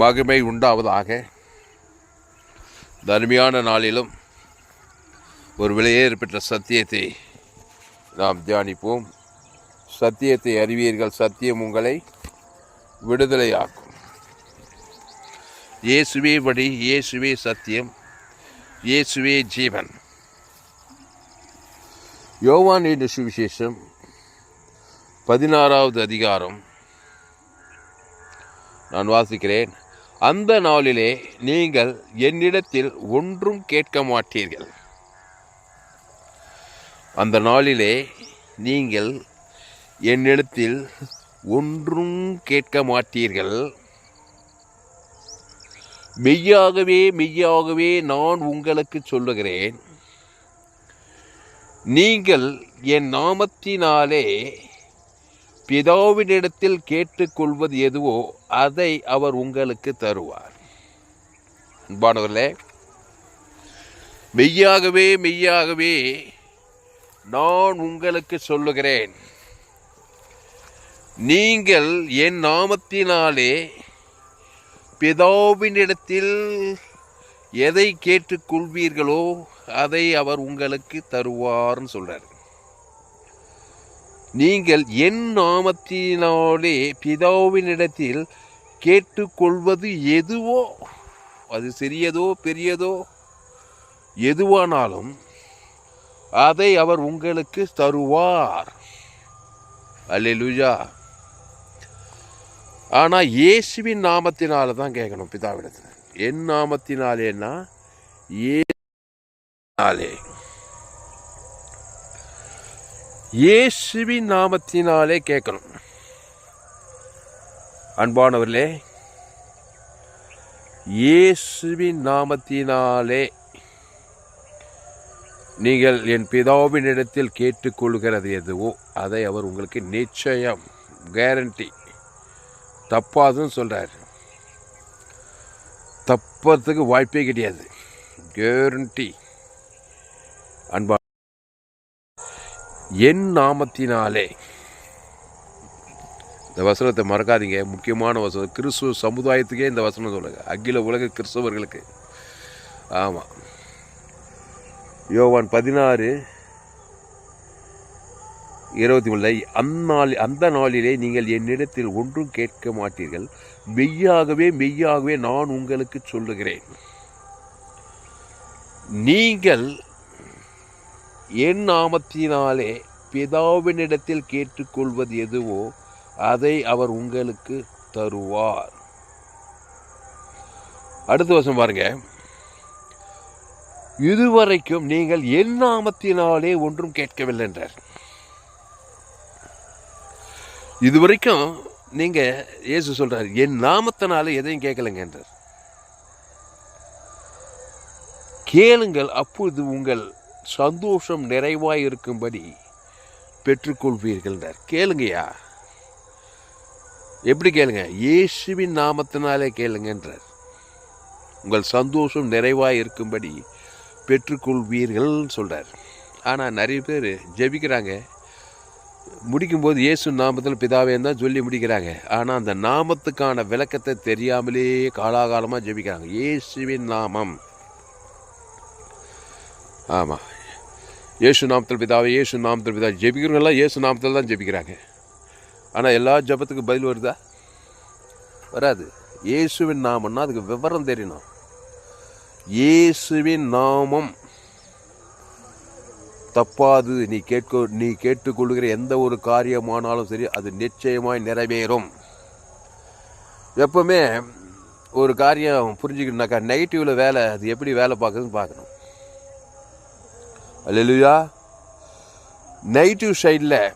மகிமை உண்டாவதாக. தர்மியான நாளிலும் ஒரு விலையேறு பெற்ற சத்தியத்தை நாம் தியானிப்போம். சத்தியத்தை அறிவீர்கள் சத்தியம் உங்களை விடுதலையாக்கும். இயேசுவே வழி இயேசுவே சத்தியம் இயேசுவே ஜீவன். யோவான் என்ற சுவிசேஷம் பதினாறாவது அதிகாரம். நான் வாசிக்கிறேன். அந்த நாளிலே நீங்கள் என்னிடத்தில் ஒன்றும் கேட்க மாட்டீர்கள். அந்த நாளிலே நீங்கள் என்னிடத்தில் ஒன்றும் கேட்க மாட்டீர்கள். மெய்யாகவே மெய்யாகவே நான் உங்களுக்கு சொல்லுகிறேன். நீங்கள் என் நாமத்தினாலே பிதாவினிடத்தில் கேட்டுக்கொள்வது எதுவோ அதை அவர் உங்களுக்கு தருவார். அன்பானவர்களே மெய்யாகவே மெய்யாகவே நான் உங்களுக்கு சொல்லுகிறேன். நீங்கள் என் நாமத்தினாலே பிதாவினிடத்தில் எதை கேட்டுக்கொள்வீர்களோ அதை அவர் உங்களுக்கு தருவார்னு சொல்கிறார் நீங்கள் என் நாமத்தினாலே பிதாவினிடத்தில் கேட்டுக்கொள்வது எதுவோ அது சிறியதோ பெரியதோ எதுவானாலும் அதை அவர் உங்களுக்கு தருவார். அல்லேலூயா. ஆனால் இயேசுவின் நாமத்தினால தான் கேட்கணும் பிதாவிடத்தில் என் நாமத்தினாலேன்னா ஏ நாளே இயேசுவின் நாமத்தினாலே கேட்கணும். அன்பானவர்களே இயேசுவின் நாமத்தினாலே நீங்கள் என் பிதாவின் இடத்தில் கேட்டுக்கொள்கிறது எதுவோ அதை அவர் உங்களுக்கு நிச்சயம் கேரண்டி தப்பாதுன்னு சொல்கிறார் தப்பத்துக்கு வாய்ப்பே கிடையாது. கேரண்டி அன்பா என் நாமத்தினாலே. இந்த வசனத்தை மறக்காதீங்க. முக்கியமான வசனம். கிறிஸ்துவ சமுதாயத்துக்கே இந்த வசனம் சொல்லுங்க. அகில உலக கிறிஸ்தவர்களுக்கு. ஆமாம் யோவான் பதினாறு இருபத்தி மூணு. அந்நாள் அந்த நாளிலே நீங்கள் என்னிடத்தில் ஒன்றும் கேட்க மாட்டீர்கள். மெய்யாகவே மெய்யாகவே நான் உங்களுக்கு சொல்லுகிறேன். நீங்கள் என் நாமத்தினாலே பிதாவினிடத்தில் கேட்டுக்கொள்வது எதுவோ அதை அவர் உங்களுக்கு தருவார். அடுத்த வருஷம் பாருங்க. இதுவரைக்கும் நீங்கள் என் நாமத்தினாலே ஒன்றும் கேட்கவில்லை என்றார். இதுவரைக்கும் நீங்க இயேசு சொல்றார் என் நாமத்தினால எதையும் கேட்கலங்க என்றார். கேளுங்கள் அப்பொழுது உங்கள் சந்தோஷம் நிறைவாய் இருக்கும்படி பெற்றுக்கொள்வீர்கள் கேளுங்கய்யா. எப்படி கேளுங்க? இயேசுவின் நாமத்தினாலே கேளுங்கன்றார். உங்கள் சந்தோஷம் நிறைவாய் இருக்கும்படி பெற்றுக்கொள்வீர்கள் சொல்கிறார் ஆனால் நிறைய பேர் ஜெபிக்கிறாங்க. முடிக்கும்போது இயேசு நாமத்தில் பிதாவே தான் சொல்லி முடிக்கிறாங்க. ஆனால் அந்த நாமத்துக்கான விளக்கத்தை தெரியாமலே காலாகாலமாக ஜெபிக்கிறாங்க. இயேசுவின் நாமம். ஆமாம் இயேசு நாமத்தில் பிதாவே இயேசு நாமத்தில் பிதா. ஜெபிக்கிறவங்கெல்லாம் இயேசு நாமத்தில் தான் ஜெபிக்கிறாங்க. ஆனால் எல்லா ஜபத்துக்கும் பதில் வருதா? வராது. இயேசுவின் நாமம்னா அதுக்கு விவரம் தெரியணும். இயேசுவின் நாமம். தப்பாது. நீ கேட்க நீ கேட்டுக்கொள்கிற எந்த ஒரு காரியமானாலும் சரி அது நிச்சயமாய் நிறைவேறும். எப்பவுமே ஒரு காரியம் புரிஞ்சுக்கணுனாக்கா நெகட்டிவில் வேலை அது எப்படி வேலை பார்க்குதுன்னு பார்க்கணும். அல்லா நெகட்டிவ் சைடில்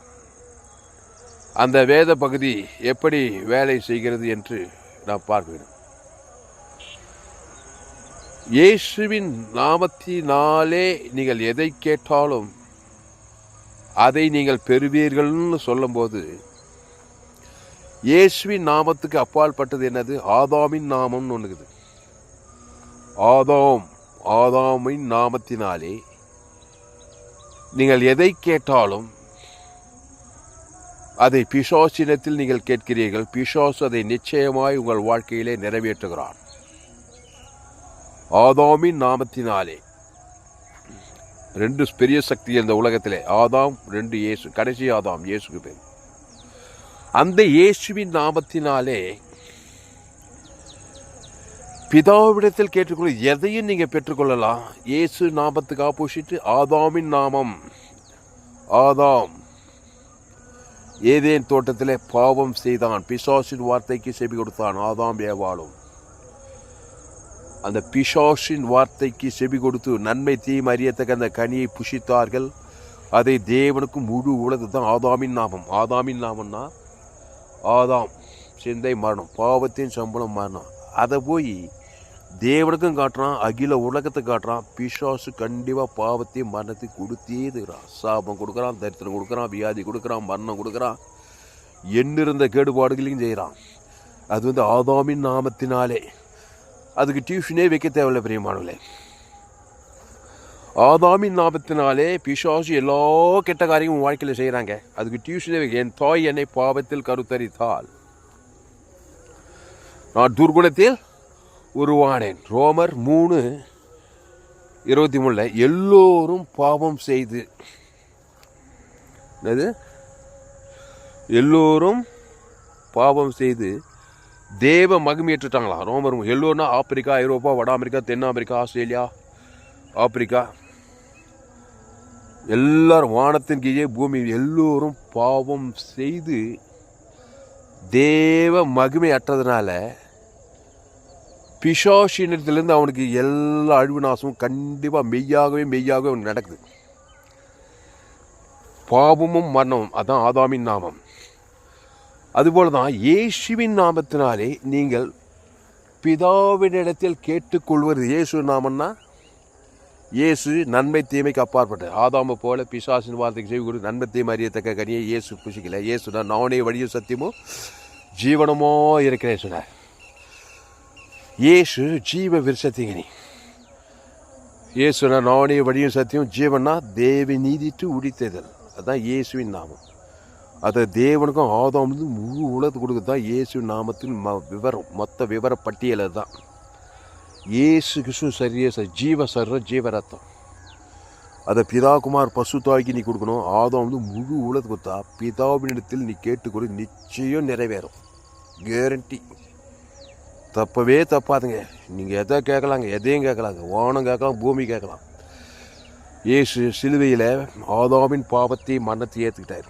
அந்த வேத பகுதி எப்படி வேலை செய்கிறது என்று நாம் வேண்டும். இயேசுவின் நாமத்தினாலே நீங்கள் எதை கேட்டாலும் அதை நீங்கள் பெறுவீர்கள்னு சொல்லும்போது இயேசுவின் நாமத்துக்கு அப்பாற்பட்டது என்னது? ஆதாமின் நாமம்னு ஒன்றுக்குது ஆதாம் ஆதாமின் நாமத்தினாலே நீங்கள் எதை கேட்டாலும் அதை பிசாசினத்தில் நீங்கள் கேட்கிறீர்கள். பிசாசு அதை நிச்சயமாய் உங்கள் வாழ்க்கையிலே நிறைவேற்றுகிறார். ஆதாமின் நாமத்தினாலே. ரெண்டு பெரிய சக்தி இந்த உலகத்திலே. ஆதாம் ரெண்டு இயேசு கடைசி ஆதாம் இயேசுக்கு பேர். அந்த இயேசுவின் நாமத்தினாலே பிதாவிடத்தில் கேட்டுக்கொள்ள எதையும் நீங்கள் பெற்றுக்கொள்ளலாம். இயேசு நாமத்துக்கு ஆப்போசிட் ஆதாமின் நாமம். ஆதாம். ஏதேன் தோட்டத்திலே பாவம் செய்தான். பிசாசின் வார்த்தைக்கு செவி கொடுத்தான். ஆதாம் ஏவாளும். அந்த பிசாசின் வார்த்தைக்கு செவி கொடுத்து நன்மை தீம் அறியத்தக்க அந்த கனியை புஷித்தார்கள். அதை தேவனுக்கு முழு உலகு தான் ஆதாமின் நாமம். ஆதாமின் நாமம்னா ஆதாம். சிந்தை மரணம். பாவத்தின் சம்பளம் மரணம். அதை போய் தேவனுக்கும் காட்டுறான் அகில உலகத்தை காட்டுறான். பிசாசு கண்டிப்பாக பாவத்தையும் மரணத்தையும் கொடுத்தே இருக்கிறான் சாபம் கொடுக்குறான் தரித்திரம் கொடுக்குறான் வியாதி கொடுக்குறான் மரணம் கொடுக்குறான். எண்ணிருந்த கேடுபாடுகளையும் செய்கிறான். அது வந்து ஆதாமின் நாமத்தினாலே. அதுக்கு டியூஷனே வைக்க தேவையில்ல பிரியமானவர்களே. ஆதாமின் நாமத்தினாலே பிசாசு எல்லா கெட்ட காரியமும் வாழ்க்கையில் செய்கிறாங்க அதுக்கு டியூஷனே வைக்க என் தாய் என்னை பாவத்தில் கருத்தரித்தால் நான் துர்குணத்தில் உருவானேன். ரோமர் மூணு இருபத்தி மூணில் எல்லோரும் பாவம் செய்து என்னது? எல்லோரும் பாவம் செய்து தேவ மகிமையேற்றுட்டாங்களா ரோமர் எல்லோரும்னா ஆப்பிரிக்கா ஐரோப்பா வட அமெரிக்கா தென் அமெரிக்கா ஆஸ்திரேலியா ஆப்பிரிக்கா. எல்லாரும் வானத்தின் கீழே பூமி எல்லோரும் பாவம் செய்து தேவ மகிமை அற்றதுனால பிசாசினத்திலிருந்து அவனுக்கு எல்லா அழிவு நாசமும் கண்டிப்பாக மெய்யாகவே மெய்யாகவே அவனுக்கு நடக்குது. பாவமும் மரணமும் அதான் ஆதாமின் நாமம். அதுபோல தான் இயேசுவின் நாமத்தினாலே நீங்கள் பிதாவினிடத்தில் கேட்டுக்கொள்வது இயேசு நாமம்னா இயேசு நன்மை தீமைக்கு அப்பாற்பட்டது ஆதாமை போல பிசாசின் வார்த்தைக்கு செய்து கொடு நன்மை தீமை அறியத்தக்க கனியை இயேசு புசிக்கல. இயேசுனா நானே வழியும் சத்தியமும் ஜீவனமோ இருக்கிறேன் சொன்னார். இயேசு ஜீவ விருஷத்திங்கனி இயேசுனா நானே வழியும் சத்தியம் ஜீவனா தேவி நீதிட்டு உடித்தேதல் அதுதான் இயேசுவின் நாமம். அதை தேவனுக்கும் ஆதாம் வந்து முழு உலகத்து கொடுக்குறது தான் இயேசு நாமத்தின் ம விவரம் மொத்த விவர பட்டியலை தான் இயேசு கிறிஸ்து சரிய ச ஜீவ சர்ற ஜீவரத்தம் அதை பிதாகுமார் பசு தாய்க்கு நீ கொடுக்கணும். ஆதாம் வந்து முழு உலகத்து கொடுத்தா பிதாவினிடத்தில் நீ கேட்டுக்கொடு நிச்சயம் நிறைவேறும். கேரண்டி தப்பவே தப்பாதுங்க. நீங்கள் எதை கேட்கலாங்க எதையும் கேட்கலாங்க. ஓனம் கேட்கலாம் பூமி கேட்கலாம். இயேசு சிலுவையில் ஆதாமின் பாவத்தை மன்னத்தை ஏற்றுக்கிட்டார்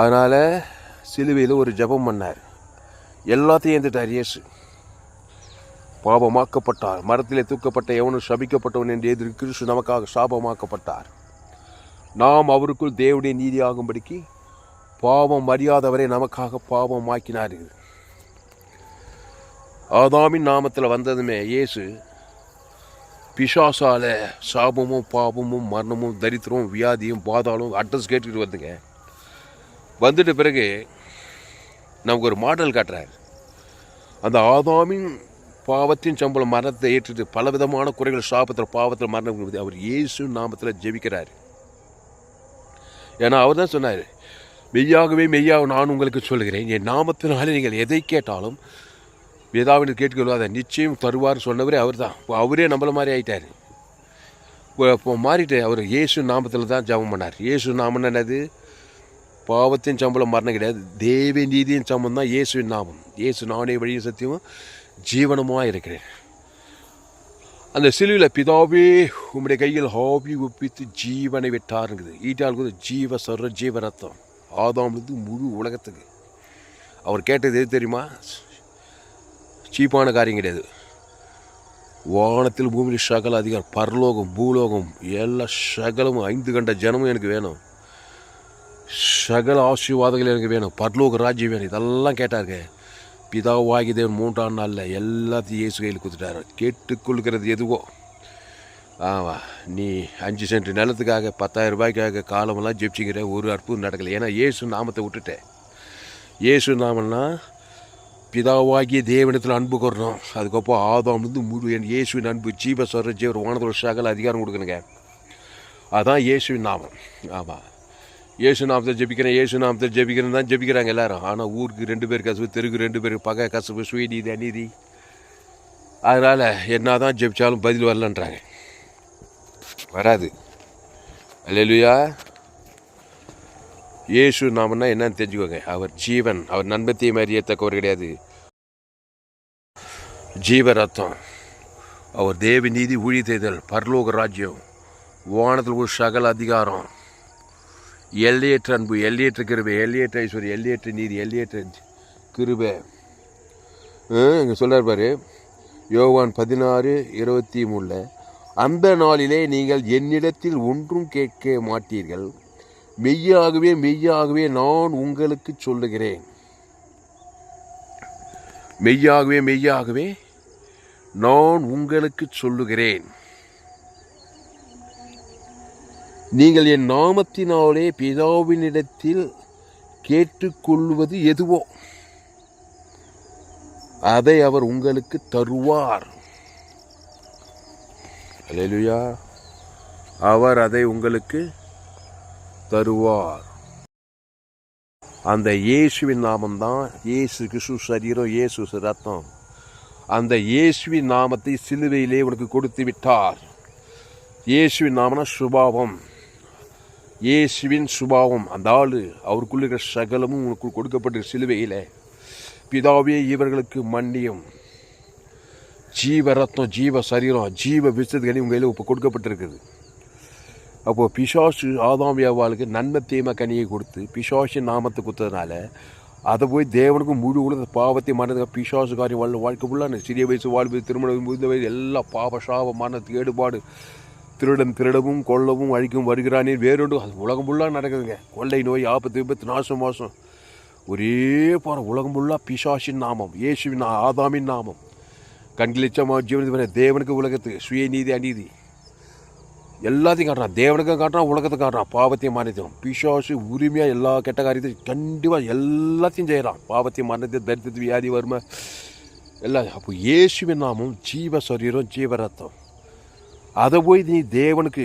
அதனால் சிலுவையில் ஒரு ஜெபம் பண்ணார். எல்லாத்தையும் ஏந்துட்டார் இயேசு. பாவமாக்கப்பட்டார். மரத்திலே தூக்கப்பட்ட எவனும் சபிக்கப்பட்டவன் என்று எதிர் கிறிஸ்து நமக்காக சாபமாக்கப்பட்டார். நாம் அவருக்குள் தேவனுடைய நீதியாகும்படிக்கு பாவம் அறியாதவரை நமக்காக பாவம் ஆக்கினார்கள் ஆதாமின் நாமத்தில் வந்ததுமே இயேசு பிசாசால சாபமும் பாபமும் மரணமும் தரித்திரமும் வியாதியும் பாதாளும் அட்ரஸ் கேட்டுக்கிட்டு வந்துங்க. வந்துட்ட பிறகு நமக்கு ஒரு மாடல் காட்டுறாரு. அந்த ஆதாமின் பாவத்தின் சம்பளம் மரணத்தை ஏற்றுட்டு பலவிதமான குறைகள் சாபத்தில் பாவத்தில் மரணம் அவர் இயேசு நாமத்தில் ஜெபிக்கிறார். ஏன்னா அவர் தான் சொன்னார் மெய்யாகவே மெய்யாக நான் உங்களுக்கு சொல்கிறேன் என் நாமத்தினாலே நீங்கள் எதை கேட்டாலும் வேதாவின் கேட்டுக்கொள்வாத நிச்சயம் தருவார் சொன்னவரே அவர் தான் அவரே நம்மள மாதிரி ஆயிட்டார். இப்போ மாறிட்டு அவர் இயேசு நாமத்தில் தான் ஜபம் பண்ணார். இயேசு நாமம் என்னது? பாவத்தின் சம்பளம் மரணம் கிடையாது. தேவ நீதியின் சம்பளம் தான் இயேசுவின் நாமம். இயேசு நானே வழியும் சத்தியமும் ஜீவனமாக இருக்கிறேன். அந்த சிலுவையில் பிதாவே உம்முடைய கையில் ஹாபி ஒப்பித்து ஜீவனை விட்டாருங்குது. ஈட்டாளுக்கு ஜீவ சர்வ ஜீவ ரத்தம். ஆதாம்லேருந்து முழு உலகத்துக்கு. அவர் கேட்டது எது தெரியுமா? சீப்பான காரியம் கிடையாது. வானத்தில் பூமியில் சகல அதிகாரம் பரலோகம் பூலோகம் எல்லா சகலமும் ஐந்து கண்ட ஜனமும் எனக்கு வேணும். சகல ஆசீர்வாதங்கள் எனக்கு வேணும். பரலோக ராஜ்யம் வேணும். இதெல்லாம் கேட்டாருங்க. பிதாவாகி தேவன் மூன்றாம் நாளில் எல்லாத்தையும் இயேசு கையில் கொடுத்துட்டாரு. கேட்டுக்கொள்கிறது எதுவோ. ஆமாம் நீ அஞ்சு சென்ட் நிலத்துக்காக பத்தாயிரம் ரூபாய்க்காக காலமெல்லாம் ஜெபிச்சிக்கிற ஒரு அற்புதம் நடக்கலை. ஏன்னா இயேசு நாமத்தை விட்டுட்டேன். இயேசு நாமன்னா பிதாவாகிய தேவனத்தில் அன்பு கூறணும் அதுக்கப்புறம் ஆதாம் வந்து முழு என் இயேசுவின் அன்பு ஜீவ சொல்கிற ஜீவர் வானதோட சகல அதிகாரம் கொடுக்கணுங்க. அதான் இயேசுவின் நாமம். ஆமாம் இயேசு நாமத்தை ஜெபிக்கிறேன் இயேசு நாமத்தை ஜெபிக்கிறேன் தான் ஜெபிக்கிறாங்க எல்லாரும். ஆனால் ஊருக்கு ரெண்டு பேர் கசவு தெருக்கு ரெண்டு பேர் பகை கசப்பு சுயநீதி அநீதி. அதனால் என்ன தான் ஜெபிச்சாலும் பதில் வரலன்றாங்க. வராது. அல்லேலூயா. இயேசு நாமன்னா என்னன்னு தெரிஞ்சுக்கோங்க. அவர் ஜீவன் அவர் நண்பத்தையும் அறியத்தக்கவர் கிடையாது. ஜீவ ரத்தம் அவர் தேவ நீதி ஊழி தேர்தல் பரலோக ராஜ்யம் வானத்தில் ஒரு சகல அதிகாரம். எல்லையற்ற அன்பு எல்லையற்ற கிருபை எல்லையற்ற ஐஸ்வர்யம் எல்லையற்ற நீதி எல்லையற்ற கிருபை. இங்கே சொல்கிறார் பாரு. யோவான் பதினாறு இருபத்தி மூணில் அந்த நாளிலே நீங்கள் என்னிடத்தில் ஒன்றும் கேட்க மாட்டீர்கள். மெய்யாகவே மெய்யாகவே நான் உங்களுக்கு சொல்லுகிறேன். மெய்யாகவே மெய்யாகவே நான் உங்களுக்கு சொல்லுகிறேன். நீங்கள் என் நாமத்தினாலே பிதாவினிடத்தில் கேட்டுக்கொள்வது எதுவோ? அதை அவர் உங்களுக்கு தருவார். அல்லேலூயா அவர் அதை உங்களுக்கு தருவார். அந்த இயேசுவின் நாமம்தான் இயேசு கிறிஸ்து சரீரம் இயேசு ரத்தம். அந்த இயேசுவின் நாமத்தை சிலுவையிலே உனக்கு கொடுத்து விட்டார். இயேசுவின் நாமனா சுபாவம். இயேசுவின் சுபாவம். அந்த ஆள் அவருக்குள்ள இருக்கிற சகலமும் உனக்கு கொடுக்கப்பட்ட சிலுவையில். பிதாவே இவர்களுக்கு மன்னியும். ஜீவ ரத்தம் ஜீவ சரீரம் ஜீவ விசதிகளையும் உங்கள் கையில் இப்போ கொடுக்கப்பட்டிருக்குது. அப்போது பிசாசு ஆதாம் வியாபாளுக்கு நன்மை தீமை கனியை கொடுத்து பிசாசின் நாமத்தை கொடுத்ததுனால அதை போய் தேவனுக்கு முழு உலக பாவத்தை மனது பிசாசு காரியம் வாழ் வாழ்க்கை ஃபுல்லாக சிறிய வயசு வாழ்வு திருமணம் முதிர்ந்த வயது எல்லா பாவ சாப கேடுபாடு ஏடுபாடு திருடன் திருடவும் கொள்ளவும் அழிக்கும் வருகிறானே. வேறொன்று அது உலகம் ஃபுல்லாக நடக்குதுங்க. கொள்ளை நோய் ஆபத்து விபத்து நாசம் மோசம். ஒரே போகிற உலகம் ஃபுல்லாக பிசாசின் நாமம் இயேசுவின் ஆதாமின் நாமம். கண்களிச்சமாக ஜீவனத்து தேவனுக்கு உலகத்துக்கு சுயநீதி அநீதி. எல்லாத்தையும் காட்டுறான் தேவனுக்கும் காட்டுறான் உலகத்தை காட்டுறான் பாவத்தையும் மாநிலத்தையும் பிசாசு உரிமையாக எல்லா கெட்ட காரியத்தையும் கண்டிப்பாக எல்லாத்தையும் செய்கிறான் பாவத்தையும் மரணத்தை தரித்திரத்து வியாதி வறுமை. எல்லாம் அப்போ இயேசுவின் நாமம் ஜீவ சரீரம் ஜீவ ரத்தம். அதை போய் நீ தேவனுக்கு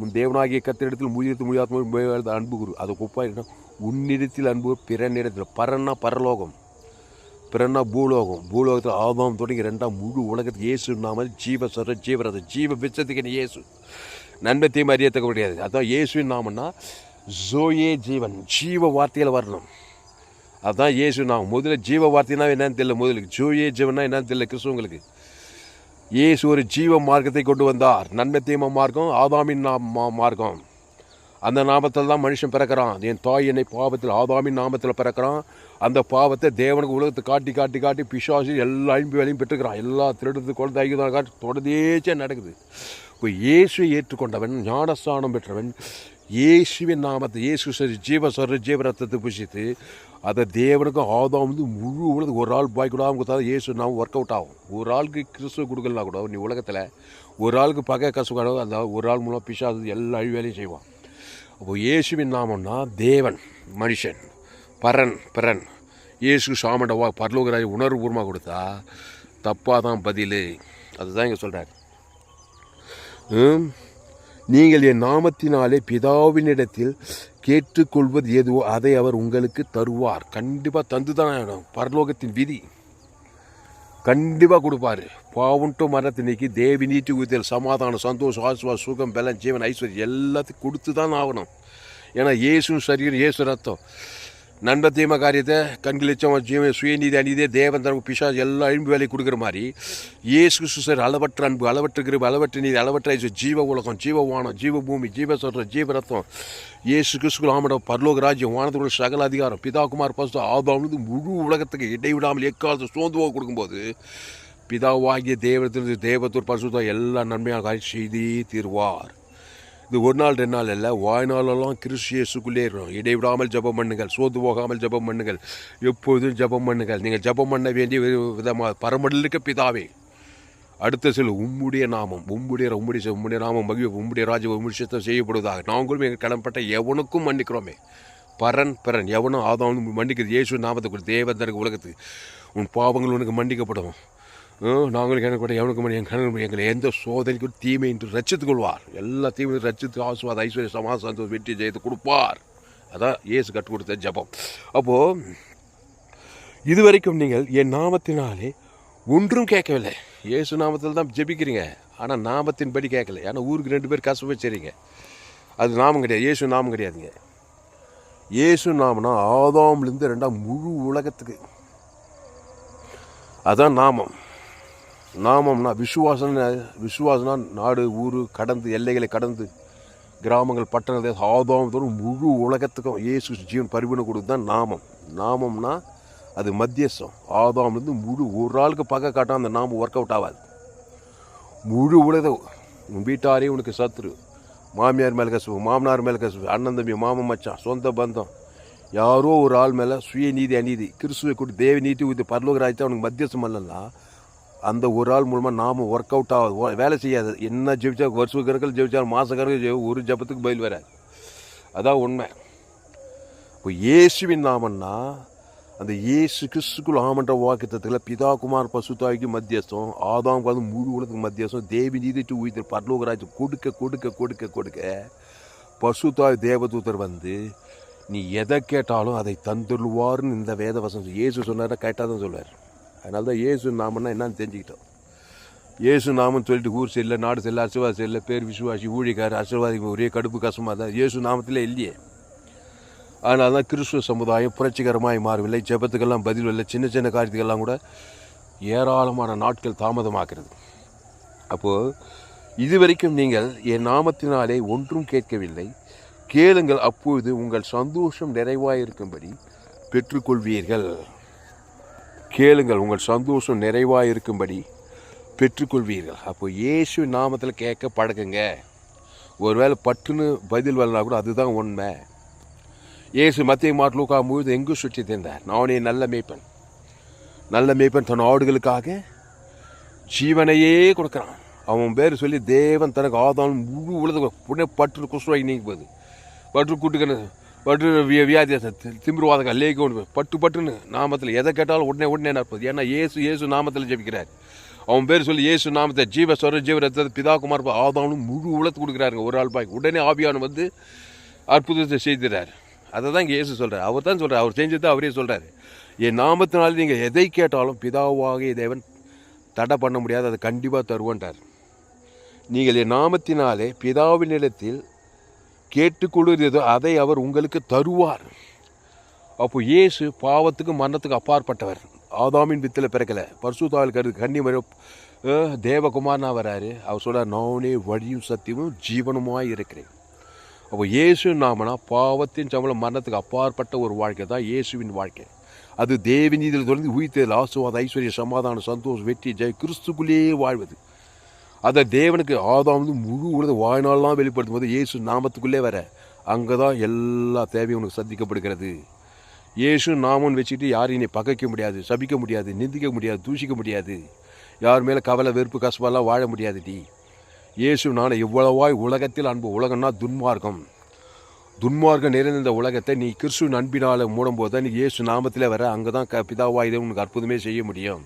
உன் தேவனாகிய கத்திரிடத்தில் முயற்சி முடியாத அன்பு குரு அதை ஒப்பாயிருக்கணும் உன்னிடத்தில் அன்பு பிறனிடத்தில் பரன்னா பரலோகம். பிறன்னா பூலோகம். பூலோகத்தில் ஆதாம் தொடங்கி ரெண்டாம் முழு உலகத்துக்கு இயேசு நாம ஜீவ சொர ஜீவரத ஜீவ விச்சத்துக்கு நீ இயேசு. நன்மை தீமை அறியத்தக்க முடியாது அதுதான் இயேசுவின் நாமன்னா ஜோயே ஜீவன். ஜீவ வார்த்தையில் வரணும். அதுதான் இயேசு நாமம். முதல்ல ஜீவ வார்த்தைனா என்னன்னு தெரியல முதலுக்கு. ஜோயே ஜீவன்னா என்னன்னு தெரியல கிறிஸ்துவங்களுக்கு இயேசு ஒரு ஜீவ மார்க்கத்தை கொண்டு வந்தார். நன்மை தீம மார்க்கம் ஆதாமின் நாம மார்க்கம். அந்த நாமத்தில் தான் மனுஷன் பிறக்கிறான். என் தாய் என்னை பாவத்தில் ஆதாமின் நாமத்தில் பிறக்கிறான். அந்த பாவத்தை தேவனுக்கு உலகத்தை காட்டி காட்டி காட்டி பிசாசு எல்லா அழிம்பு வேலையும் பெற்றுக்கிறான். எல்லா திருடுறது குழந்தை ஐக்கியம் காட்டி தொடர்ந்தேச்சே நடக்குது. இப்போ இயேசுவை ஏற்றுக்கொண்டவன் ஞானஸ்தானம் பெற்றவன் இயேசுவின் நாமத்தை இயேசு சரி ஜீவ சரி ஜீவ ரத்தத்தை பிசித்து அதை தேவனுக்கும் ஆதாம் வந்து முழு உலகம் ஒரு ஆள் பாய் கூட கொடுத்தா இயேசு நாம ஒர்க் அவுட் ஆகும். ஒரு ஆளுக்கு கிறிஸ்துவ கொடுக்கலாம் கூட நீ உலகத்தில் ஒரு ஆளுக்கு பகை கசு அந்த ஒரு ஆள் மூலம் பிசாசு எல்லா அழிவேலையும் செய்வான். அப்போ இயேசுவின் நாமம்னா தேவன் மனுஷன். பரன் பிறன். இயேசு சாமண்டவா பரலோகராஜ் உணர்வுபூர்வமாக கொடுத்தா தப்பாக தான் பதில். அதுதான் இங்கே சொல்கிறார் நீங்கள் என் நாமத்தினாலே பிதாவினிடத்தில் கேட்டுக்கொள்வது எதுவோ அதை அவர் உங்களுக்கு தருவார். கண்டிப்பாக தந்து தான் ஆகணும். பரலோகத்தின் விதி. கண்டிப்பாக கொடுப்பார். பாவுன்ட்டு மரத்தினைக்கு தேவி நீட்டி ஊத்தல் சமாதானம் சந்தோஷம் ஆசுவா சுகம் பலம் ஜீவன் ஐஸ்வர்யம் எல்லாத்தையும் கொடுத்து தான் ஆகணும். ஏன்னா இயேசு சரீரம் இயேசு ரத்தம். நன்மை தீம காரியத்தை கண்களிச்சம் ஜீவன் சுயநீதி அநீதியை தேவன் தரப்பு பிசா எல்லா அழிம்பு வேலையை கொடுக்குற மாதிரி இயேசு கிறிஸ்து சார் அளவற்ற அன்பு அளவற்ற கிருபை அளவற்ற நீதி அளவற்ற ஜீவ உலகம் ஜீவ வானம் ஜீவ பூமி ஜீவ சொல்கிற ஜீவ ரத்தம். இயேசு கிறிஸ்து ஆமட பரலோக ராஜ்யம் வானத்தோட சகல அதிகாரம் பிதாகுமார் பசு ஆதாம் முழு உலகத்துக்கு இடைவிடாமல் எக்காலத்தை சோந்துவாக கொடுக்கும்போது பிதாவாகிய தேவத்திலிருந்து தேவத்தூர் பரிசுத்தம் எல்லா நன்மையாக செய்தி தீர்வார். இது ஒரு நாள் ரெண்டு நாள் இல்லை வாய்நாளெல்லாம் கிறிஸ்து இயேசுக்குள்ளே இருக்கணும் இடைவிடாமல் ஜபம் பண்ணுங்கள். சோர்ந்து போகாமல் ஜபம் பண்ணுங்கள். எப்போதும் ஜபம் பண்ணுங்கள். நீங்கள் ஜபம் பண்ண வேண்டிய விதமாக பரமடலுக்கு பிதாவே அடுத்த சில உம்முடைய நாமம் உம்முடைய உம்முடைய உம்முடைய நாமம் மகிழ உம்முடைய ராஜ உம்முடிச்சத்தை செய்யப்படுவதாக. நாங்களும் எங்கள் கடன்பட்ட எவனுக்கும் மன்னிக்கிறோமே. பரன் பரன் எவனும் ஆதாவும் மன்னிக்கிறது. இயேசு நாமத்துக்கு தேவந்தருக்கு உலகத்துக்கு. உன் பாவங்கள் உனக்கு மன்னிக்கப்படும். நாங்கள் எனக்கு கூட எவனுக்கு மணி என் கணவன் எங்களை எந்த சோதனைக்கும் தீமை என்று ரச்சித்துக் கொள்வார் எல்லா தீமையும் ரச்சித்து ஆசுவாத ஐஸ்வர்ய சமாசாந்தம் வெற்றி ஜெயத்தை கொடுப்பார். அதான் இயேசு கற்றுக் கொடுத்த ஜெபம். அப்போது இதுவரைக்கும் நீங்கள் என் நாமத்தினாலே ஒன்றும் கேட்கவில்லை. இயேசு நாமத்தில் தான் ஜெபிக்கிறீங்க. ஆனால் நாமத்தின்படி கேட்கல. ஏன்னா ஊருக்கு ரெண்டு பேர் கஷ்டம் வச்சுறீங்க அது நாமம் கிடையாது. இயேசு நாமம் கிடையாதுங்க. இயேசு நாமனா ஆதாம்லேருந்து ரெண்டாம் முழு உலகத்துக்கு. அதான் நாமம். நாமம்னா விசுவாசம்னா விசுவாசம்னா நாடு ஊர் கடந்து எல்லைகளை கடந்து கிராமங்கள் பட்டணங்கள் ஆதாம் தோறும் முழு உலகத்துக்கும் இயேசு ஜீவன் பரிபூர்ணம் கொடுத்து தான் நாமம். நாமம்னா அது மத்தியஸ்தம். ஆதாம்லேருந்து முழு ஒரு ஆளுக்கு பக்க காட்டால் அந்த நாமம் ஒர்க் அவுட் ஆகாது. முழு உலக உன் வீட்டாரே உனக்கு சத்துரு. மாமியார் மேலே கசுவு மாமனார் மேலே கசுவு அண்ணன் தம்பி மாமன் மச்சான் சொந்த பந்தம். யாரோ ஒரு ஆள் மேலே சுயநீதி அநீதி கிறிஸ்துவை கூட்டி தேவ நீதி ஊற்றி பரலோக ராஜ்யத்தை அவனுக்கு மத்தியஸ்தம் இல்லைன்னா அந்த ஒரு ஆள் மூலமாக நாம் ஒர்க் அவுட் ஆகாது வேலை செய்யாது. என்ன ஜெபிச்சா வருஷ கணக்கில் ஜெபிச்சாலும் மாத கணக்கில் ஒரு ஜபத்துக்கு பதில் வராது. அதான் உண்மை. இப்போ இயேசுவின் நாமன்னா அந்த இயேசு கிறிஸ்துக்குள் ஆமன்ற வாக்குத்தத்தில் பிதா குமார் பசுத்தாய்க்கு மத்தியஸ்தம் ஆதாம் காலம் முழு உலகத்துக்கு மத்தியஸ்தம் தேவி நீதிட்டு உயிர் பரலோகராஜ் கொடுக்க கொடுக்க கொடுக்க கொடுக்க பசுத்தாய் தேவதூதர் வந்து நீ எதை கேட்டாலும் அதை தந்துடுவார்னு இந்த வேத வசனம் இயேசு சொன்னார் கேட்டால் தான் சொல்லுவார் அதனால தான் இயேசு நாமன்னா என்னன்னு தெரிஞ்சுக்கிட்டோம். இயேசு நாமன்னு சொல்லிட்டு ஊர் செல்ல நாடு செல்ல அசுவாசி செல்ல பேர் விசுவாசி ஊழிக்கார் அரசியல்வாதி ஒரே கடுப்பு கஷ்டமாக தான். இயேசு நாமத்திலே இல்லையே. அதனால தான் கிறிஸ்துவ சமுதாயம் புரட்சிகரமாய் மாறவில்லை. ஜெபத்துக்கெல்லாம் பதில் இல்லை சின்ன சின்ன காரியத்துக்கெல்லாம் கூட ஏராளமான நாட்கள் தாமதமாக்கிறது அப்போது இதுவரைக்கும் நீங்கள் என் நாமத்தினாலே ஒன்றும் கேட்கவில்லை. கேளுங்கள் அப்பொழுது உங்கள் சந்தோஷம் நிறைவாயிருக்கும்படி பெற்றுக்கொள்வீர்கள். கேளுங்கள் உங்கள் சந்தோஷம் நிறைவாக இருக்கும்படி பெற்றுக்கொள்வீர்கள். அப்போ இயேசு நாமத்தில் கேட்க பழகுங்க ஒருவேளை பட்டுன்னு பதில் வரலனா கூட அதுதான் உண்மை. இயேசு மத்திய மாட்டலூக்கா முழுது எங்கும் சுற்றி தந்தார் நானே நல்ல மேய்ப்பன். நல்ல மேய்ப்பன் தன் ஆடுகளுக்காக ஜீவனையே கொடுக்குறான். அவன் பேர் சொல்லி தேவன் தனக்கு ஆதாரம் முழு உலக புண்ணே பற்று குசுவாய் நீங்க போகுது. பற்று கூட்டுக்கணும் பட்டு விய வியாதி திமிருவாதங்க லேக்கு ஒன்று பட்டு பட்டுன்னு நாமத்தில் எதை கேட்டாலும் உடனே உடனே நடப்பது ஏன்னா ஏசு இயேசு நாமத்தில் ஜெபிக்கிறார். அவன் பேர் சொல்லி ஏசு நாமத்தை ஜீவ சொர ஜீவரத்தை ரத்தத்தை ஆதானும் முழு உலத்து கொடுக்குறாருங்க. ஒரு ஆள் பாய். உடனே ஆவியானு வந்து அற்புதத்தை செய்கிறார் அதை தான் இங்கே ஏசு சொல்கிறார் அவர் தான் சொல்கிறார் அவர் செஞ்சது அவரே சொல்கிறார் என் நாமத்தினால நீங்கள் எதை கேட்டாலும் பிதாவாகிய தேவன் தடை பண்ண முடியாது. அதை கண்டிப்பாக தருவோன்றார். நீங்கள் என் நாமத்தினாலே பிதாவின் பிதாவினிடத்தில் கேட்டுக்கொள்கிறதோ அதை அவர் உங்களுக்கு தருவார். அப்போ இயேசு பாவத்துக்கு மரணத்துக்கு அப்பாற்பட்டவர். ஆதாமின் வித்தில் பிறக்கலை. பர்சுதாவில் கருது கன்னி தேவகுமார்னா வராரு. அவர் சொல்கிறார் நானே வழியும் சத்தியமும் ஜீவனுமாய் இருக்கிறேன். அப்போ இயேசு நாமனா பாவத்தின் சம்பளம் மரணத்துக்கு அப்பாற்பட்ட ஒரு வாழ்க்கை தான் இயேசுவின் வாழ்க்கை. அது தேவநீதியில் தொடர்ந்து உயிர்த்தல் ஆசுவாத ஐஸ்வர்ய சமாதானம் சந்தோஷம் வெற்றி ஜெய் கிறிஸ்துக்குள்ளேயே வாழ்வது. அதை தேவனுக்கு ஆதாம் வந்து முழு உலக வாழ்நாள்லாம் வெளிப்படுத்தும் போது இயேசு நாமத்துக்குள்ளே வர. அங்கே தான் எல்லா தேவையும் உனக்கு சந்திக்கப்படுகிறது. இயேசு நாமம்னு வச்சுக்கிட்டு யாரையும் நீ பகைக்க முடியாது சபிக்க முடியாது நிந்திக்க முடியாது தூஷிக்க முடியாது. யார் மேலே கவலை வெறுப்பு கசப்பெல்லாம் வாழ முடியாது நீ இயேசு நான் எவ்வளவாய் உலகத்தில் அன்பு உலகம்னா துன்மார்க்கம். துன்மார்க்கம் நிறைந்த இந்த உலகத்தை நீ கிறிஸ்துவின் அன்பினால் மூடும்போது தான் நீ இயேசு நாமத்தில் வர அங்கே தான் க பிதாவாய் இதை உனக்கு அற்புதமே செய்ய முடியும்.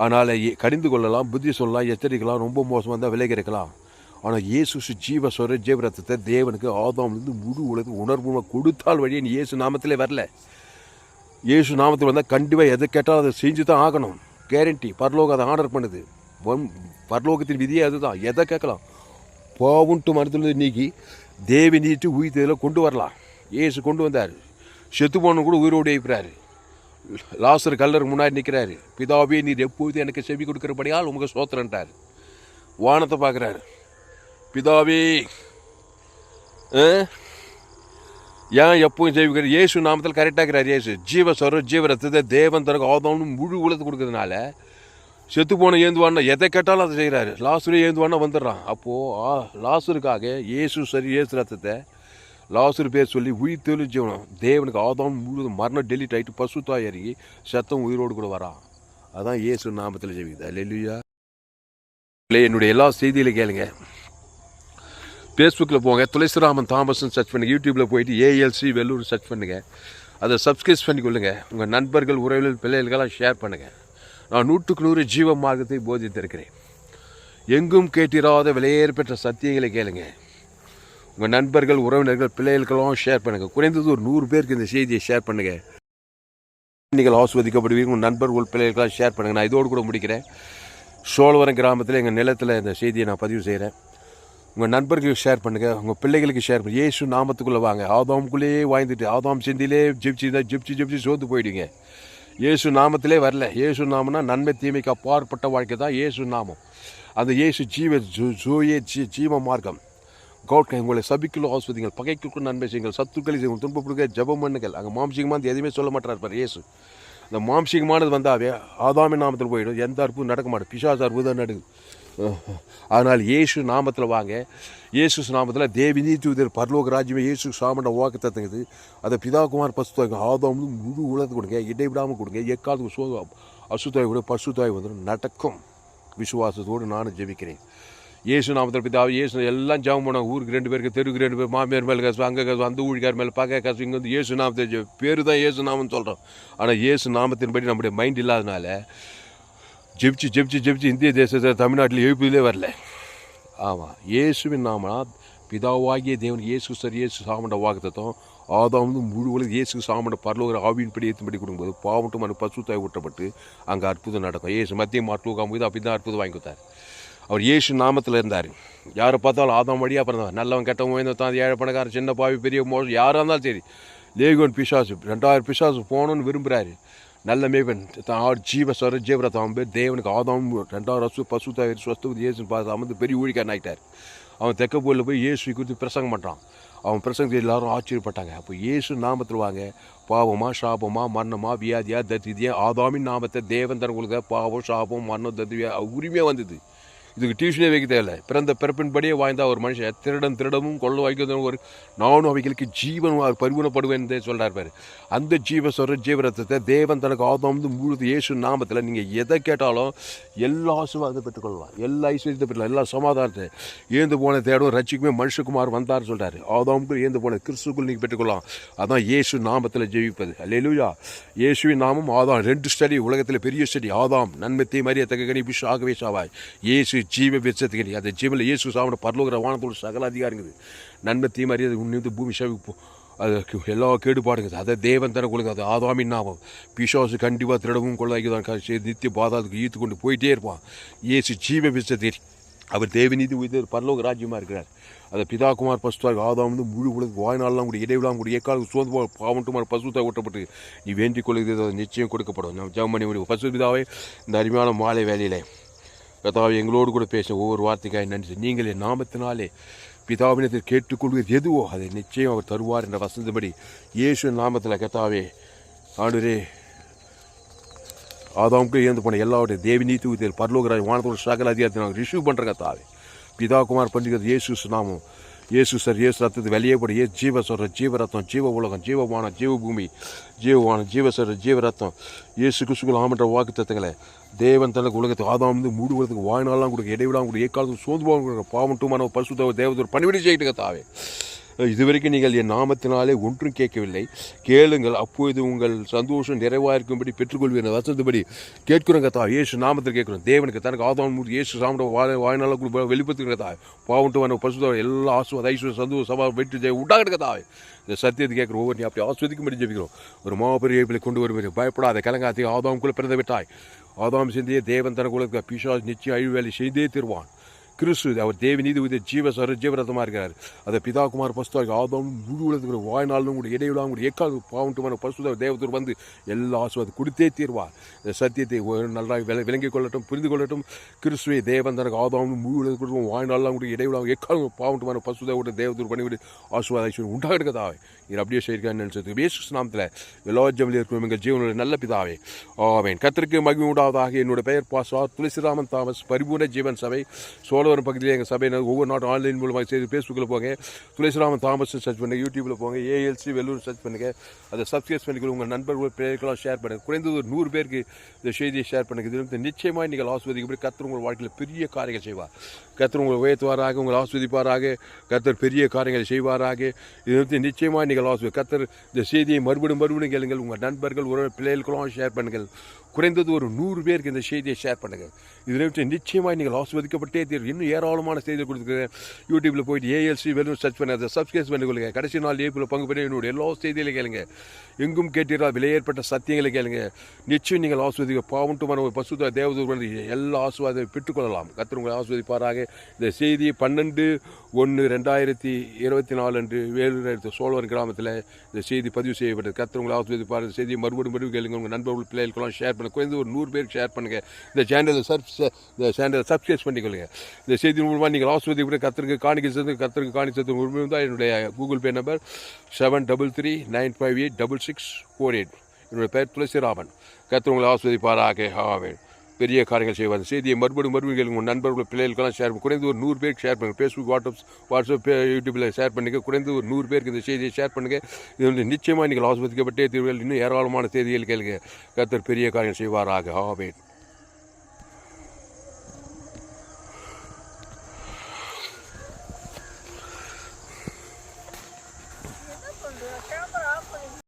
அதனால் கடிந்து கொள்ளலாம் புத்தி சொல்லலாம் எச்சரிக்கலாம் ரொம்ப மோசமாக இருந்தால் விலகி இருக்கலாம் ஆனால் இயேசு ஜீவ சொர ஜீவரத்தத்தை தேவனுக்கு ஆதாம்லேருந்து முழு உலக உணர்வு கொடுத்தால் வழியே நீ இயேசு நாமத்திலே வரல. இயேசு நாமத்தில் வந்தால் கண்டிப்பாக எதை கேட்டாலும் அதை செஞ்சு தான் ஆகணும். கேரண்டி பரலோகம் அதை ஆர்டர் பண்ணுது. பரலோகத்தின் விதியே அதுதான். எதை கேட்கலாம்? பாவுன்ட்டு மனத்தில் நீக்கி தேவி நீட்டு உயிர் கொண்டு வரலாம். இயேசு கொண்டு வந்தார். செத்து போன கூட உயிரோடு இருக்கிறாரு. லாசர் கல்லர் முன்னாடி நிற்கிறாரு பிதாவே நீர் எப்போது எனக்கு செவி கொடுக்குறபடியால் உங்க சோத்திரன்ட்டார் வானத்தை பார்க்குறாரு. பிதாவே ஆ? ஏன் எப்பவும் ஜெயிக்கிறார் இயேசு நாமத்தில் கரெக்டாக இருக்கிறார் இயேசு. ஜீவ சொர ஜீவ ரத்தத்தை தேவன் தனக்கு ஆதவனும் முழு உலகத்து கொடுக்கறதுனால செத்து போன ஏந்துவான்னா எதை கேட்டாலும் அதை செய்கிறாரு. லாசுரே ஏந்துவான்னா வந்துடுறான். அப்போது ஆ லாசுருக்காக இயேசு சரி இயேசு ரத்தத்தை லாசர் பேர் சொல்லி உயிர் தெளிஞ்சவனும். ஜீவனம் தேவனுக்கு ஆதாம் முழுவதும் மரணம் டெலிட் ஆகிட்டு பசுத்தாய் இறங்கி சத்தம் உயிரோடு கூட வரான். அதான் இயேசு நாமத்தில் ஜெபிக்குது. லெல்லுயா என்னுடைய எல்லா செய்தியிலும் கேளுங்க. ஃபேஸ்புக்கில் போங்க. துளசிராமன் தாமஸ்னு சர்ச் பண்ணுங்க. யூடியூப்பில் போயிட்டு ஏஎல்சி வெள்ளூர் சர்ச் பண்ணுங்க. அதை சப்ஸ்கிரைப் பண்ணி கொள்ளுங்க. உங்கள் நண்பர்கள் உறவினர் பிள்ளைகளுக்கெல்லாம் ஷேர் பண்ணுங்கள் நான் நூற்றுக்கு நூறு ஜீவ மார்க்கத்தை போதித்திருக்கிறேன். எங்கும் கேட்டிராத விலையேற்பெற்ற சத்தியங்களை கேளுங்க. உங்கள் நண்பர்கள் உறவினர்கள் பிள்ளைகளுக்கெல்லாம் ஷேர் பண்ணுங்கள் குறைந்தது ஒரு நூறு பேருக்கு இந்த செய்தியை ஷேர் பண்ணுங்கள் நீங்கள் ஆஸ்வதிக்கப்படுவீங்க உங்கள் நண்பர்கள் பிள்ளைகளுக்கெல்லாம் ஷேர் பண்ணுங்கள் நான் இதோடு கூட முடிக்கிறேன். சோழவரம் கிராமத்தில் எங்கள் நிலத்தில் இந்த செய்தியை நான் பதிவு செய்கிறேன் உங்கள் நண்பர்களுக்கு ஷேர் பண்ணுங்கள் உங்கள் பிள்ளைகளுக்கு ஷேர் பண்ணுங்கள் ஏசு நாமத்துக்குள்ளே வாங்க. ஆதாமுக்குள்ளேயே வாய்ந்துட்டு ஆதாம் செந்திலே ஜிப்சி தான் ஜிப்சி ஜிப்சி சோத்து போயிடுங்க இயேசு நாமத்திலே வரல. இயேசு நாமம்னா நன்மை தீமைக்கு அப்பாற்பட்ட வாழ்க்கை தான் இயேசு நாமம். அந்த இயேசு ஜீவ ஜோயே ஜீ ஜீவ மார்க்கம். கவுட் உங்களை சபிக்குள்ள ஆஸ்வதிங்கள் பகைக்குள்ள நன்மை செய்யுங்கள் சத்துக்களை செய்யுங்கள் துன்பப்படுங்க ஜபம் பண்ணுங்கள். அங்கே மாம்சிகமாக எதுவுமே சொல்ல மாட்டார் பார் இயேசு. இந்த மாம்சிகமானது வந்தாவே ஆதாமி நாமத்தில் போயிடும் எந்த அற்புதம் நடக்க மாட்டேன். பிசாஸ் அற்புதம் நடக்குது. அதனால் இயேசு நாமத்தில் வாங்க இயேசு நாமத்தில் தேவி நீத்துவதர் பரலோக ராஜ்யமே இயேசு சாமண்ட வாக்கு தத்துங்குது அதை பிதாகுமார் பசுத்தாய்க்கு ஆதாம் முழு உலகத்து கொடுங்க இடைவிடாமல் கொடுங்க எக்காலத்துக்கு சோ அசுத்தாய் விட பசுத்தாய் வந்து நடக்கும். விசுவாசத்தோடு நானும் ஜெபிக்கிறேன். இயேசு நாமத்தில் பிதாவை இயேசு எல்லாம் ஜெபம் பண்ணுவாங்க ஊருக்கு ரெண்டு பேருக்கு தெருவுக்கு ரெண்டு பேர் மாமியார் மேலே கசு அங்கே கசு அந்த ஊழிக்கார் மேலே பார்க்க கசு இங்கே வந்து இயேசு நாமத்தை பேர் தான் இயேசு நாமம்னு சொல்கிறோம் ஆனால் இயேசு நாமத்தின்படி நம்முடைய மைண்ட் இல்லாதனால ஜெபிச்சு ஜெபிச்சு ஜெபிச்சு இந்திய தேசத்தில் தமிழ்நாட்டில் எழுப்பதிலே வரல. ஆமாம் இயேசுவின் நாமனா பிதாவாகிய தேவன் இயேசு சார் இயேசு சாமண்ட வாக்குத்தம் ஆதாம் வந்து முழு உலக இயேசு சாமண்ட பரலோகர ஆவியின்படி ஏற்றும்படி கொடுக்கும்போது பாவட்டும் அந்த பசுத்தாய் ஊற்றப்பட்டு அங்கே அற்புதம் நடக்கும். இயேசு மத்திய மாட்டுக்காம போது அப்படி தான் அற்புதம் வாங்கி கொடுத்தார். அவர் இயேசு நாமத்தில் இருந்தார். யாரை பார்த்தாலும் ஆதாம் வழியாக பிறந்தவன். நல்லவன் கெட்டவன் உயர்ந்தான் ஏழை பணக்காரன் சின்ன பாவி பெரிய மோசம் யாராக இருந்தாலும் சரி. லேகோன் பிசாசு ரெண்டாயிரம் பிசாசு போகணும்னு விரும்புகிறாரு நல்ல மேவன் தான் ஆடு ஜீவ சொர ஜீவரத்தான் பேர் தேவனுக்கு ஆதாம் ரெண்டாவது ரசு பசு தயாரி ஸ்வஸ்து இயேசுன்னு பார்த்து அமர்ந்து பெரிய ஊழிக்காரன் ஆகிட்டார் அவன் தெக்கப்பூரில் போய் இயேசு குறித்து பிரசங்கம் பண்ணுறான் அவன் பிரசங்கத்தை எல்லாரும் ஆச்சரியப்பட்டாங்க. அப்போ இயேசு நாமத்தில் வாங்க. பாவமா சாபமா மரணமா வியாதியா தத்திதியா ஆதாமின் நாமத்தை தேவன் தர பாவம் சாபம் மரணம் தத்தியா உரிமையாக வந்தது. இதுக்கு டியூஷனே வைக்க தேவையில்ல பிறந்த பிறப்பின்படியே வாய்ந்த ஒரு மனுஷன் திருடன் திருடமும் கொள்ள வைக்கிறதும் ஒரு நானும் அவைகளுக்கு ஜீவன் பரிவுணப்படுவேன் சொல்கிறார் பாரு. அந்த ஜீவ சொல்கிற ஜீவரத்தத்தை தேவன் தனக்கு ஆதாம் முழுது இயேசு நாமத்தில் நீங்கள் எதை கேட்டாலும் எல்லா ஆசீர்வாதத்தை பெற்றுக்கொள்ளலாம். எல்லா ஐஸ்வர்யத்தை பெற்றுக்கலாம் எல்லா சமாதானத்தை ஏந்து போன தேடும் ரட்சிக்குமே மனுஷகுமார் வந்தார் சொல்கிறார் ஆதாமுக்கு ஏந்து போன கிறிஸ்துக்குள் நீங்கள் பெற்றுக்கொள்ளலாம். அதான் இயேசு நாமத்தில் ஜெயிப்பது. அல்லேலூயா இயேசுவின் நாமம் ஆதாம். ரெண்டு ஸ்டடி உலகத்தில் பெரிய ஸ்டடி. ஆதாம் நன்மத்தை மரிய தக்க கணி பிஷ் ஆகவே சாவாய். இயேசு ஜீவ விசத்துக்கு கணி அந்த ஜீவனில் இயேசு சாமன பரலோகர வானத்தோடு சகல அதிகாரங்குது. நன்மை தீ மரியாதை உன்னிந்து பூமி சவி அது எல்லா கேடுபாடுங்க அதை தேவன் தர கொடுங்க. அது ஆதாமின் நாமம். பிசாசு கண்டிப்பாக திருடவும் கொள்ளாய்க்குதான் நித்திய பாதாதுக்கு ஈத்து கொண்டு போயிட்டே இருப்பான். இயேசு ஜீவ விசத்தை அவர் தேவநீதி உயிர் பரலோக ராஜ்யமாக இருக்கிறார். அதை பிதாகுமார் பசுத்தாக ஆதாம் வந்து முழு உலகம் வாய்நாளெலாம் கூட இடைவிழாம் கூட ஏக்காலுக்கு சோர்ந்து போ பாவட்டுமார் ஒட்டப்பட்டு ஓட்டப்பட்டு நீ வேண்டிக் கொள்கிறது அது நிச்சயம் கொடுக்கப்படும். நம்ம ஜெபம் பசு பிதாவே இந்த அருமையான மாலை வேலையிலே கதாவை எங்களோடு கூட பேச ஒவ்வொரு வார்த்தைக்காய் நன்றி நீங்கள் என் நாமத்தினாலே பிதாவினத்தில் கேட்டுக்கொள்வது எதுவோ அதை நிச்சயம் அவர் தருவார் என்ற வசந்தபடி இயேசு நாமத்தில் கத்தாவே ஆண்டுரே ஆதாமுக்கு இறந்து போன எல்லாருடைய தேவி நீத்து உத்தியல் பரலோகராஜ் வானத்தோட சகல அதிகாரத்தை நாங்கள் ரிசீவ் பண்ணுற கத்தாவே பிதா குமார் பண்டிகை இயேசு நாமம். இயேசு சார் இயேசு ரத்தத்து வெளியே போட. ஏ ஜீவ சொல்கிற ஜீவ ரத்தம் ஜீவ உலகம் ஜீவமான ஜீவபூமி ஜீவவானம் ஜீவ சொல்கிற ஜீவ ரத்தம். இயேசு கிறிஸ்துக்குள் ஆமன்ற வாக்கு தத்துக்களை தேவன் தனக்கு உலகத்துக்கு ஆதாம் வந்து மூடுவதற்கு வாழ்நாளாம் கொடுக்க இடைவிடாம கொடுக்க ஏக்காலத்துக்கு சோர்ந்து போக கொடுக்க பாவம் டூமான பசு தேவதூர் பணிவிடை செய்யிட்டு தாவே. இதுவரைக்கும் நீங்கள் என் நாமத்தினாலே ஒன்றும் கேட்கவில்லை. கேளுங்கள் அப்பொழுது உங்கள் சந்தோஷம் நிறைவாக இருக்கும்படி பெற்றுக்கொள்வீர்கள் வசந்தபடி கேட்கிறோங்க தா ஏசு நாமத்தில் கேட்குறோம். தேவனுக்கு தனக்கு ஆதாம் மூடி ஏசு சாமட வாழ வாய்நாளாக வெளிப்படுத்துகிற பாவன்ட்டு வன பசுதா எல்லா ஆசுவாத ஐஸ்வர்ய சந்தோஷம் சபா வெற்றி ஜெய உண்டாகிட்டு தாவே இந்த சத்தியத்தை கேட்குற ஒவ்வொரு நீ அப்படி ஆஸ்வதிக்கும்படி ஜெபிக்கிறோம். ஒரு மாபெரிய இயப்பில் கொண்டு வரும் பயப்படாத கலங்காத்தி ஆதாமுக்குள்ள பிறந்த விட்டாய் ஆதாம் சிந்திய தேவன் தனக்குள்ள பிசாஸ் நிச்சயம் அழிவு வேலை செய்தே தருவான். கிறிஸ்து அவர் தேவி நீதி உதய ஜீவ சர ஜீவரதமாக இருக்கிறார். அதை பிதாகுமார் பசுத்தாய் ஆதாம் முழு உலகத்துக்கு வாய்நாளும் கூட இடையிலாம் கூட எக்கால் பாவண்டுமான பசு தேவத்தூர் வந்து எல்லா ஆசுவாத கொடுத்தே தீர்வார். இந்த சத்தியத்தை ஒரு நல்லா விள விளங்கிக் கொள்ளட்டும் புரிந்து கொள்ளட்டும். கிறிஸ்துவை தேவன் தனக்கு ஆதாம் முழு உலகத்துக்கு வாய்நாளெலாம் கூட இடைவிடாம எக்கால் பாவண்டுமான பசுதேவோட தேவத்தூர் பண்ணிவிட்டு ஆசுவாத ஐஸ்வரன் உண்டாகிடுக்கதாவே இது அப்படியே செய்திருக்கான்னு நினைச்சது வேசு நாமத்தில் எல்லா ஜமலில் இருக்கும் எங்கள் ஜீவனோட நல்ல பிதாவே. ஆவேன் கத்திற்கு மகிமை என்னோட பெயர் பாசா துளசிராமன் தாமஸ் பரிபூர்ண ஜீவன் சபை சோழவரம் பகுதியில் எங்கள் சபை ஒவ்வொரு நாட்டும் ஆன்லைன் மூலமாக செய்து ஃபேஸ்புக்கில் போங்க துளசிராமன் தாமஸ் சர்ச் பண்ணுங்கள் யூடியூப்பில் போங்க ஏஎல்சி வெள்ளூர் சர்ச் பண்ணுங்கள் அதை சப்ஸ்கிரைப் பண்ணிக்கிற உங்கள் நண்பர்கள் பேருக்கெல்லாம் ஷேர் பண்ணுங்கள் குறைந்தது ஒரு நூறு பேருக்கு இந்த செய்தியை ஷேர் பண்ணுங்க. இது நிச்சயமாக நீங்கள் ஆஸ்வதிக்கப்படி கத்தர் உங்கள் வாழ்க்கையில் பெரிய காரியங்கள் செய்வார். கத்தர் உங்களை உயர்த்துவாராக உங்களை ஆஸ்வதிப்பாராக கத்தர் பெரிய காரியங்களை செய்வாராக. இது வந்து நிச்சயமாக நீங்கள் ஆஸ்வதி கத்தர் இந்த செய்தியை மறுபடியும் மறுபடியும் கேளுங்கள். உங்கள் நண்பர்கள் உறவு பிள்ளைகளுக்கெல்லாம் ஷேர் பண்ணுங்கள். குறைந்தது ஒரு நூறு பேருக்கு இந்த செய்தியை ஷேர் பண்ணுங்கள் இதில் விட்டு நிச்சயமாக நீங்கள் ஆஸ்வதிக்கப்பட்டே தீர்வு இன்னும் ஏராளமான செய்தி கொடுத்துருக்கேன் யூடியூப்பில் போயிட்டு ஏஎல்சி வெறும் சர்ச் பண்ணி அதை சப்ஸ்கிரைப் பண்ணிக்கொள்ளுங்க கடைசி நாள் ஏப்பில் பங்கு பண்ணி என்னுடைய எல்லா செய்திகளையும் கேளுங்க. எங்கும் கேட்டீர்களா விலையேற்பட்ட சத்தியங்களை கேளுங்க. நிச்சயம் நீங்கள் ஆஸ்வதிக்க பாவண்டுமான ஒரு பசுத்த தேவதூர் எல்லா ஆசுவாதத்தை பெற்றுக்கொள்ளலாம். கத்திர உங்களை ஆஸ்வதிப்பாராக. இந்த செய்தி பன்னெண்டு ஒன்று ரெண்டாயிரத்தி இருபத்தி நாலு அன்று வேலூர் சோழவன் கிராமத்தில் இந்த செய்தி பதிவு செய்யப்பட்டது. கத்திர உங்களை ஆஸ்வதிப்பார். இந்த செய்தியை மறுபடியும் மறுபடியும் கேளுங்க. உங்கள் நண்பர்கள் பிள்ளைகளுக்கெல்லாம் ஷேர் பண்ணுங்கள் பண்ண குறைந்து ஒரு நூறு பேருக்கு ஷேர் பண்ணுங்கள் இந்த சேனலை சப் இந்த சேனலை சப்ஸ்கிரைப் பண்ணிக்கொள்ளுங்க. இந்த செய்தி மூலமாக நீங்கள் ஆஸ்வதிப்பட கத்திரிக்கு காணிக்கை சேர்ந்து கத்திரிக்கு காணி சேர்த்து உரிமை தான் என்னுடைய Google Pay number seven double three nine five eight double six four eight என்னுடைய பெயர் துளசிராமன். கத்திர உங்களை ஆஸ்வதிப்பாராக. ஆவேன் பெரிய காரியங்கள் செய்வார். செய்தியை மறுபடியும் மறுபடியும் கேளுங்க. உங்கள் நண்பர்கள் பிள்ளைகளுக்கெல்லாம் ஷேர் பண்ணி. குறைந்து ஒரு நூறு பேருக்கு ஷேர் பண்ணுங்கள் ஃபேஸ்புக் வாட்ஸ்அப் வாட்ஸ்அப் யூடியூப்பில் ஷேர் பண்ணுங்கள் குறைந்து ஒரு நூறு பேருக்கு இந்த செய்தியை ஷேர் பண்ணுங்கள் இது வந்து நிச்சயமாக நீங்கள் ஆஸ்பத்திரிக்கப்பட்டே தீர்வுகள். இன்னும் ஏராளமான செய்திகள் கேளுங்க. கத்தர் பெரிய காரியம் செய்வாராக. ஆவேன்